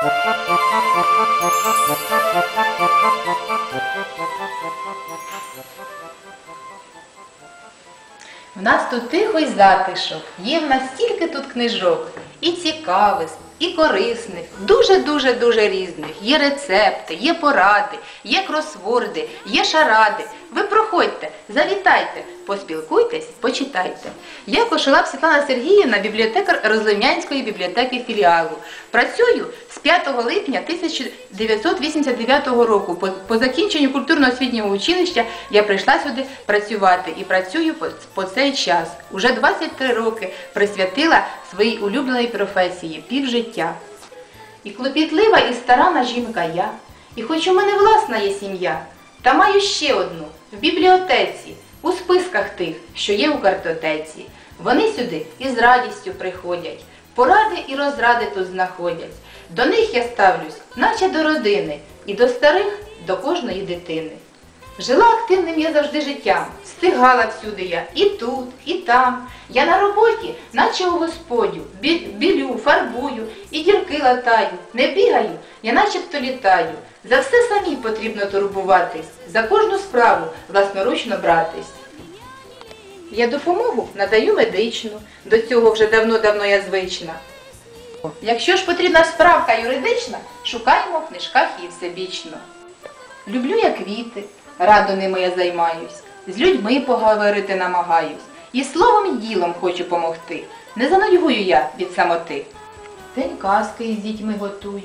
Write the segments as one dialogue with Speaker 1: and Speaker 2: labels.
Speaker 1: В нас тут тихо й затишок, є в нас стільки тут книжок, і цікавих, і корисних, дуже-дуже дуже різних. Є рецепти, є поради, є кросворди, є шаради. Ви проходьте, завітайте, поспілкуйтесь, почитайте. Я Кошелап Світлана Сергіївна, бібліотекар Розливнянської бібліотеки філіалу. Працюю з 5 липня 1989 року. По, закінченню культурно-освітнього училища я прийшла сюди працювати і працюю по, по цей час. Уже 23 роки присвятила своїй улюбленій професії півжиття. І клопітлива, і старана жінка я. І хоч у мене власна є сім'я, та маю ще одну в бібліотеці, у списках тих, що є у картотеці. Вони сюди із радістю приходять, поради і розради тут знаходять. До них я ставлюсь, наче до родини, і до старих, до кожної дитини. Жила активним я завжди життям, встигала всюди я і тут, і там. Я на роботі, наче у господю, білю, фарбую, і дірки латаю. Не бігаю, я начебто літаю. За все самі потрібно турбуватись, за кожну справу власноручно братись. Я допомогу надаю медичну, до цього вже давно-давно я звична. Якщо ж потрібна справка юридична, шукаємо в книжках її всебічно. Люблю я квіти, радо ними я займаюсь, з людьми поговорити намагаюсь, і словом і ділом хочу помогти. Не занудьгую я від самоти. День казки із дітьми готую,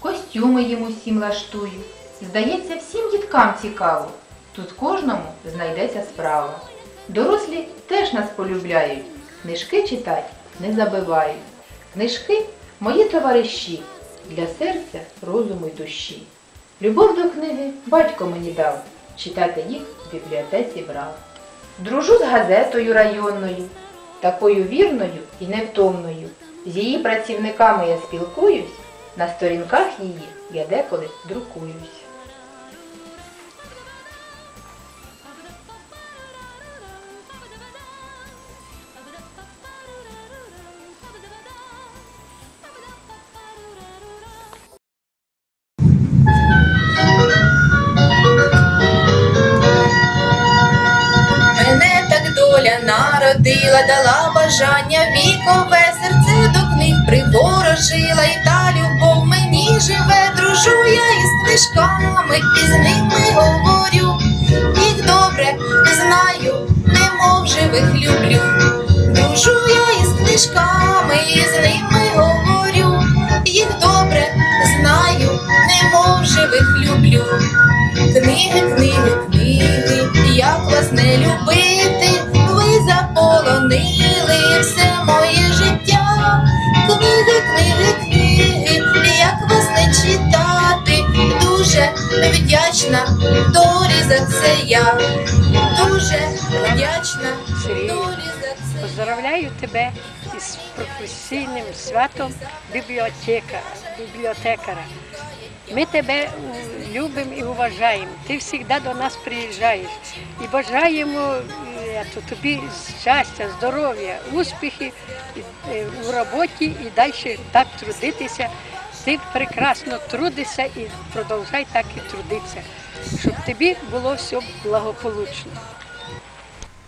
Speaker 1: костюми їм усім лаштую. Здається, всім діткам цікаво. Тут кожному знайдеться справа. Дорослі теж нас полюбляють, книжки читать не забивають. Книжки мої товариші, для серця, розуму й душі. Любов до книги батько мені дав, читати їх в бібліотеці брав. Дружу з газетою районною, такою вірною і невтомною. З її працівниками я спілкуюсь, на сторінках її я деколи друкуюсь.
Speaker 2: Книжками, і з ними говорю. Їх добре знаю, немов живих люблю. Дружу я із книжками, і з ними говорю. Їх добре знаю, немов живих люблю. Книги, книги, книги, дуже вдячна долі за це я. Дуже вдячна долі за це.
Speaker 3: Поздравляю тебе із професійним святом бібліотека, бібліотекара. Ми тебе любимо і вважаємо. Ти завжди до нас приїжджаєш і бажаємо тобі щастя, здоров'я, успіхів е, у роботі і далі так трудитися. Ти прекрасно трудишся і продовжай так і трудитися, щоб тобі було все благополучно.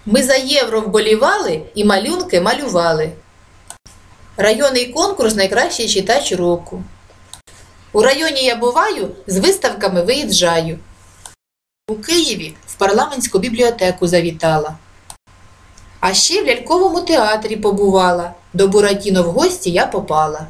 Speaker 2: Ми за євро вболівали і малюнки малювали. Районний конкурс найкращий читач року. У районі я буваю, з виставками виїжджаю. У Києві в парламентську бібліотеку завітала. А ще в ляльковому театрі побувала. До Буратіно в гості я попала.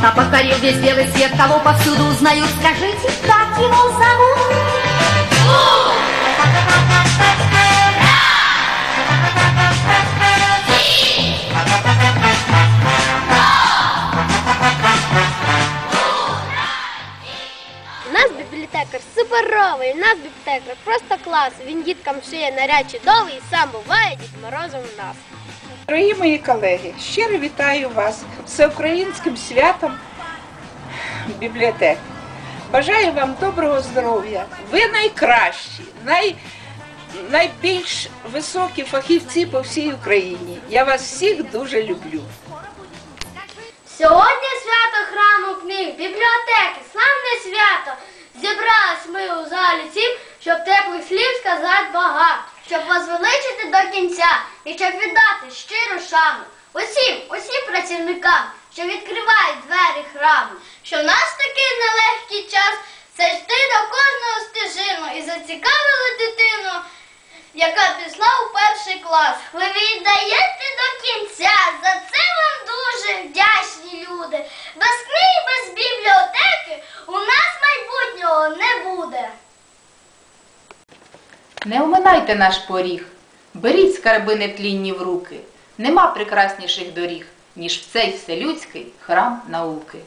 Speaker 4: а покорил весь белый свет Кого повсюду узнают, скажите, как его зовут?
Speaker 5: У нас бібліотекар суперовий, у нас бібліотекар просто класний. клас. Він діткам шиє наряд чудовий, і сам буває Дід Морозом в нас.
Speaker 6: Дорогі мої колеги, щиро вітаю вас всеукраїнським святом бібліотек. Бажаю вам доброго здоров'я. Ви найкращі, най, найбільш високі фахівці по всій Україні. Я вас всіх дуже люблю.
Speaker 5: Сьогодні свято храму книг, бібліотеки, славне свято. Зібрались ми у залі цім, щоб теплих слів сказати багато, щоб возвеличити до кінця і щоб віддати щиру шану усім, усім працівникам, що відкривають двері храму. Що в нас такий нелегкий час, це йти до кожного стежину і зацікавили дитину, яка пішла у перший клас. Ви віддаєте до кінця. За це вам дуже вдячні люди. Без книги, без бібліотеки у нас майбутнього не буде.
Speaker 1: Не наш поріг, беріть скарби нетлінні в руки. Нема прекрасніших доріг, ніж в цей вселюдський храм науки.